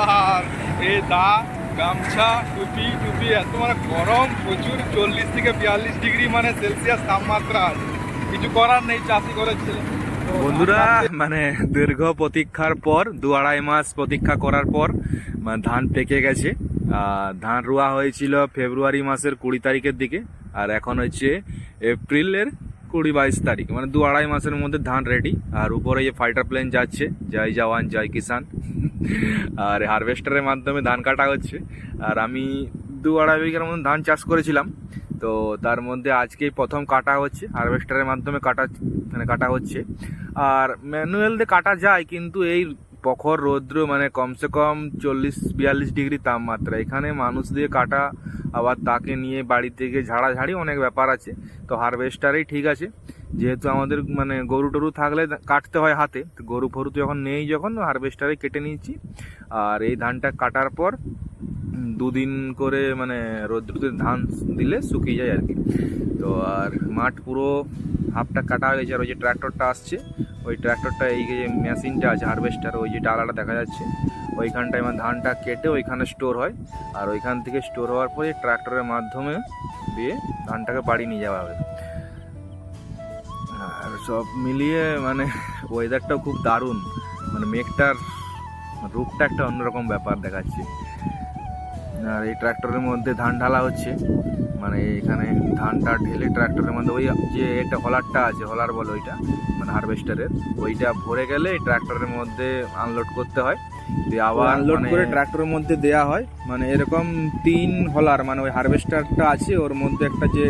আর এই দা, গামছা, টুপি টুপি, এত মানে গরম, প্রচুর চল্লিশ থেকে বিয়াল্লিশ ডিগ্রি মানে সেলসিয়াস তাপমাত্রা কিছু করার নেই চাষি ছেলে। বন্ধুরা মানে দীর্ঘ প্রতীক্ষার পর, দু আড়াই মাস প্রতীক্ষা করার পর মানে ধান পেকে গেছে। ধান রোয়া হয়েছিল ফেব্রুয়ারি মাসের কুড়ি তারিখের দিকে, আর এখন হচ্ছে এপ্রিলের কুড়ি বাইশ তারিখ। মানে দু আড়াই মাসের মধ্যে ধান রেডি আর উপরে যে ফাইটার প্লেন যাচ্ছে, জয় জওয়ান, জয় কিষান আর হারভেস্টারের মাধ্যমে ধান কাটা হচ্ছে। আর আমি দু আড়াই বিঘার মতন ধান চাষ করেছিলাম। তো তার মধ্যে আজকেই প্রথম কাটা হচ্ছে, হারভেস্টারের মাধ্যমে কাটা মানে কাটা হচ্ছে। আর ম্যানুয়াল দিয়ে কাটা যায়, কিন্তু এই প্রখর রৌদ্র মানে কমসে কম চল্লিশ, বিয়াল্লিশ ডিগ্রি তাপমাত্রা। এখানে মানুষ দিয়ে কাটা, আবার তাকে নিয়ে বাড়ি থেকে ঝাড়াঝাড়ি অনেক ব্যাপার আছে। তো হারভেস্টারেই ঠিক আছে। যেহেতু আমাদের মানে গরু টরু থাকলে কাটতে হয় হাতে, তো গরু ফরু তো যখন নেই যখন হারভেস্টারে কেটে নিয়েছি। আর এই ধানটা কাটার পর দুদিন করে মানে রৌদ্রতে ধান দিলে শুকিয়ে যায় আর কি। তো আর মাঠ পুরো হাফটা কাটা হয়ে গেছে আর ওই যে ট্র্যাক্টরটা আসছে, ওই ট্র্যাক্টরটা এই যে মেশিনটা আছে, হারভেস্টার, ওই যে ডালাটা দেখা যাচ্ছে, ওইখানটায় আমার ধানটা কেটে ওইখানে স্টোর হয় আর ওইখান থেকে স্টোর হওয়ার পরে ট্র্যাক্টরের মাধ্যমে দিয়ে ধানটাকে বাড়ি নিয়ে যাওয়া হবে। আর সব মিলিয়ে মানে ওয়েদারটাও খুব দারুণ মানে মেঘটার রূপটা একটা অন্যরকম ব্যাপার দেখাচ্ছে। আর এই ট্র্যাক্টরের মধ্যে ধান ঢালা হচ্ছে। মানে এখানে ধানটা ঢেলে ট্র্যাক্টরের মধ্যে ওই যে একটা হলারটা আছে হলার বলে ওইটা মানে হারভেস্টারের ওইটা ভরে গেলে ট্র্যাক্টরের মধ্যে আনলোড করতে হয়। দিয়ে আবার আনলোড করে ট্র্যাক্টরের মধ্যে দেয়া হয়। মানে এরকম তিন হলার মানে ওই হারভেস্টারটা আছে ওর মধ্যে একটা যে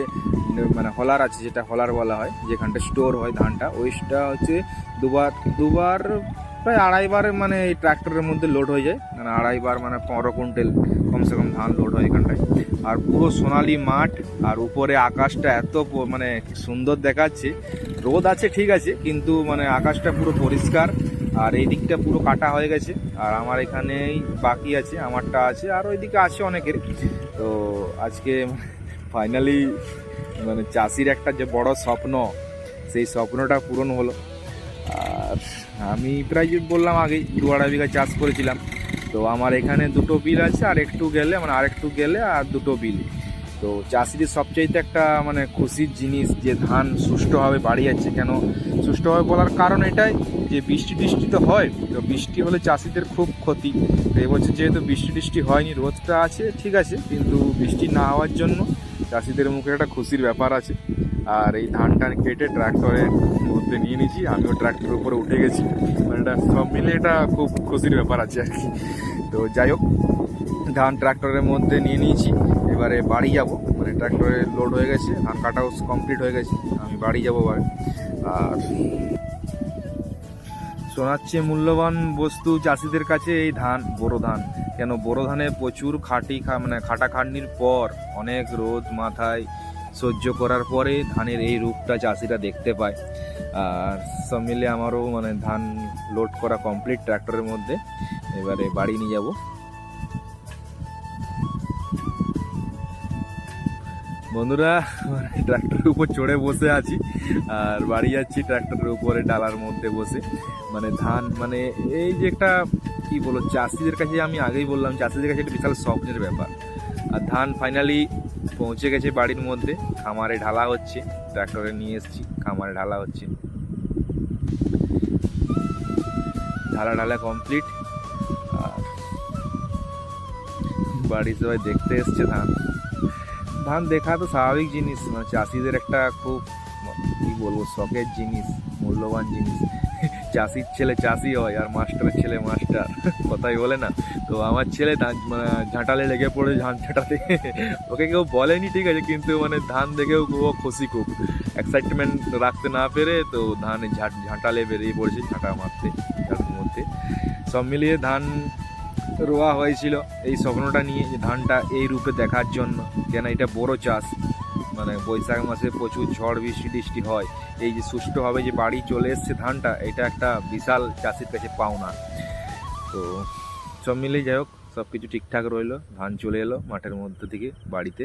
মানে হলার আছে যেটা হলার বলা হয় যেখানটা স্টোর হয় ধানটা ওইটা হচ্ছে দুবার দুবার প্রায় আড়াইবার মানে এই ট্র্যাক্টরের মধ্যে লোড হয়ে যায়। মানে আড়াইবার মানে পনেরো কুইন্টাল কমসে কম ধান লোড হয় এখানটায়। আর পুরো সোনালি মাঠ, আর উপরে আকাশটা এত মানে সুন্দর দেখাচ্ছে। রোদ আছে ঠিক আছে, কিন্তু মানে আকাশটা পুরো পরিষ্কার, আর এই দিকটা পুরো কাটা হয়ে গেছে। আর আমার এখানেই বাকি আছে, আমারটা আছে, আর ওইদিকে আছে অনেকের। তো আজকে ফাইনালি মানে চাষির একটা যে বড় স্বপ্ন, সেই স্বপ্নটা পূরণ হলো। আর আমি প্রায় বললাম আগেই দু আড়াই বিঘা চাষ করেছিলাম। তো আমার এখানে দুটো বিল আছে, আর একটু গেলে মানে আর একটু গেলে আর দুটো বিল। তো চাষিদের সবচাইতে একটা মানে খুশির জিনিস যে ধান সুষ্ঠুভাবে বাড়ি যাচ্ছে। কেন সুষ্ঠুভাবে বলার কারণ এটাই যে বৃষ্টি টিষ্টি তো হয়, তো বৃষ্টি হলে চাষিদের খুব ক্ষতি। তো এবছর যেহেতু বৃষ্টি টিষ্টি হয়নি, রোদটা আছে, ঠিক আছে, কিন্তু বৃষ্টি না হওয়ার জন্য চাষিদের মুখে একটা খুশির ব্যাপার আছে। আর এই ধান টান কেটে ট্রাক্টরের মধ্যে নিয়ে নিয়েছি। আমিও ট্রাক্টরের উপরে উঠে গেছি। মানে এটা সব মিলে এটা খুব খুশির ব্যাপার আছে আর কি। তো যাই হোক, ধান ট্রাক্টরের মধ্যে নিয়ে নিয়েছি। এবারে বাড়ি যাব। মানে ট্রাক্টরে লোড হয়ে গেছে, ধান কাটাও কমপ্লিট হয়ে গেছে। আমি বাড়ি যাব আর শোনাচ্ছে মূল্যবান বস্তু চাষিদের কাছে এই ধান, বোরো ধান। কেন বোরো ধানে প্রচুর খাটি খা মানে খাটাখাটনির পর অনেক রোদ মাথায় সহ্য করার পরে ধানের এই রূপটা চাষিরা দেখতে পায়। আর সব মিলে আমারও মানে ধান লোড করা কমপ্লিট ট্র্যাক্টরের মধ্যে। এবারে বাড়ি নিয়ে যাব। বন্ধুরা ট্র্যাক্টরের উপর চড়ে বসে আছি। আর বাড়ি যাচ্ছি ট্র্যাক্টরের উপরে ডালার মধ্যে বসে। মানে ধান মানে এই যে একটা, কি বলো চাষিদের কাছে আমি আগেই বললাম, চাষিদের কাছে একটা বিশাল স্বপ্নের ব্যাপার। আর ধান ফাইনালি পৌঁছে গেছে বাড়ির মধ্যে। খামারে ঢালা হচ্ছে ট্র্যাক্টরে নিয়ে এসেছি, খামারে ঢালা হচ্ছে। ঢালা ঢালা কমপ্লিট বাড়ি সবাই দেখতে এসছে ধান। ধান দেখা তো স্বাভাবিক জিনিস মানে চাষিদের একটা খুব, কি বলব, শখের জিনিস, মূল্যবান জিনিস। চাষির ছেলে চাষি হয় আর মাস্টারের ছেলে মাস্টার। কথাই বলে না। তো আমার ছেলে মানে ঝাঁটালে লেগে পড়ে ধান ঝাঁটাতে ওকে কেউ বলেনি, ঠিক আছে, কিন্তু মানে ধান দেখেও ও খুশি খুব। এক্সাইটমেন্ট রাখতে না পেরে তো ধান ঝাঁট ঝাঁটালে বেরিয়ে পড়েছে, ঝাঁটা মারতে, ঝাঁটার মধ্যে। সব মিলিয়ে ধান রোয়া হয়েছিল। এই স্বপ্নটা নিয়ে যে ধানটা এই রূপে দেখার জন্য। কেন এটা বড় চাষ? মানে বৈশাখ মাসে প্রচুর ঝড়, বৃষ্টি, টিষ্টি হয়। এই যে সুষ্ঠুভাবে যে বাড়ি চলে এসছে ধানটা, এটা একটা বিশাল চাষির কাছে পাওনা। তো সব মিলেই যাই হোক সব কিছু ঠিকঠাক রইল, ধান চলে এলো মাঠের মধ্যে থেকে বাড়িতে।